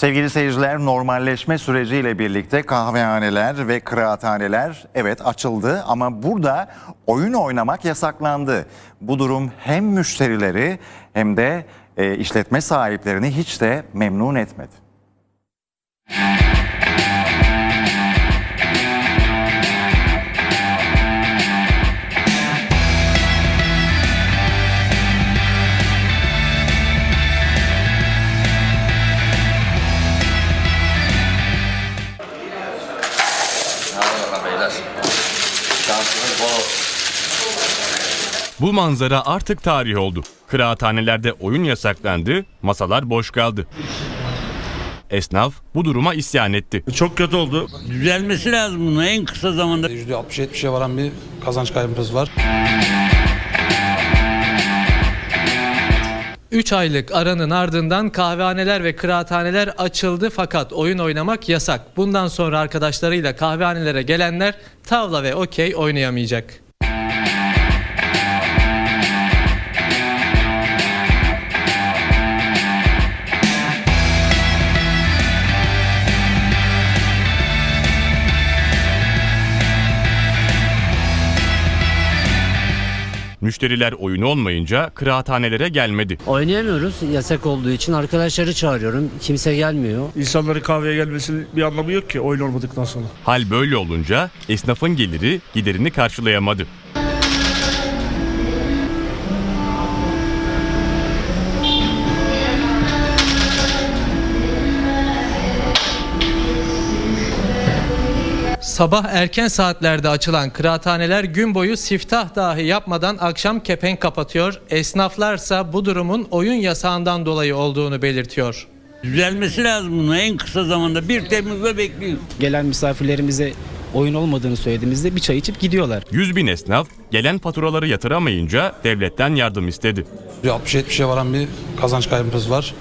Sevgili seyirciler normalleşme süreciyle birlikte kahvehaneler ve kıraathaneler evet açıldı ama burada oyun oynamak yasaklandı. Bu durum hem müşterileri hem de e, işletme sahiplerini hiç de memnun etmedi. Bu manzara artık tarih oldu. Kıraathanelerde oyun yasaklandı, masalar boş kaldı. Esnaf bu duruma isyan etti. Çok kötü oldu. Düzelmesi lazım bunu en kısa zamanda. %60-70'e varan bir kazanç kaybımız var. 3 aylık aranın ardından kahvehaneler ve kıraathaneler açıldı fakat oyun oynamak yasak. Bundan sonra arkadaşlarıyla kahvehanelere gelenler tavla ve okey oynayamayacak. Müşteriler oyun olmayınca kıraathanelere gelmedi. Oynayamıyoruz yasak olduğu için arkadaşları çağırıyorum. Kimse gelmiyor. İnsanların kahveye gelmesinin bir anlamı yok ki oyun olmadıktan sonra. Hal böyle olunca esnafın geliri giderini karşılayamadı. Sabah erken saatlerde açılan kıraathaneler gün boyu siftah dahi yapmadan akşam kepenk kapatıyor. Esnaflarsa bu durumun oyun yasağından dolayı olduğunu belirtiyor. Düzelmesi lazım bunu en kısa zamanda. 1 Temmuz'da bekliyoruz. gelen misafirlerimize oyun olmadığını söylediğimizde bir çay içip gidiyorlar. 100 bin esnaf gelen faturaları yatıramayınca devletten yardım istedi. %60-70'e varan bir kazanç kaybımız var.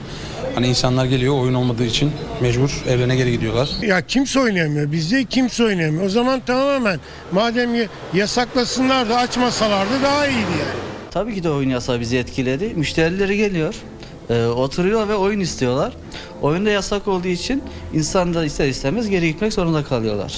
Hani insanlar geliyor oyun olmadığı için mecbur evlerine geri gidiyorlar. Ya kimse oynayamıyor. Bizde kimse oynayamıyor. O zaman tamamen madem yasaklasınlar da açmasalardı daha iyiydi yani. Tabii ki de oyun yasağı bizi etkiledi. Müşterileri geliyor, e, oturuyor ve oyun istiyorlar. Oyunda yasak olduğu için insan da ister istemez geri gitmek zorunda kalıyorlar.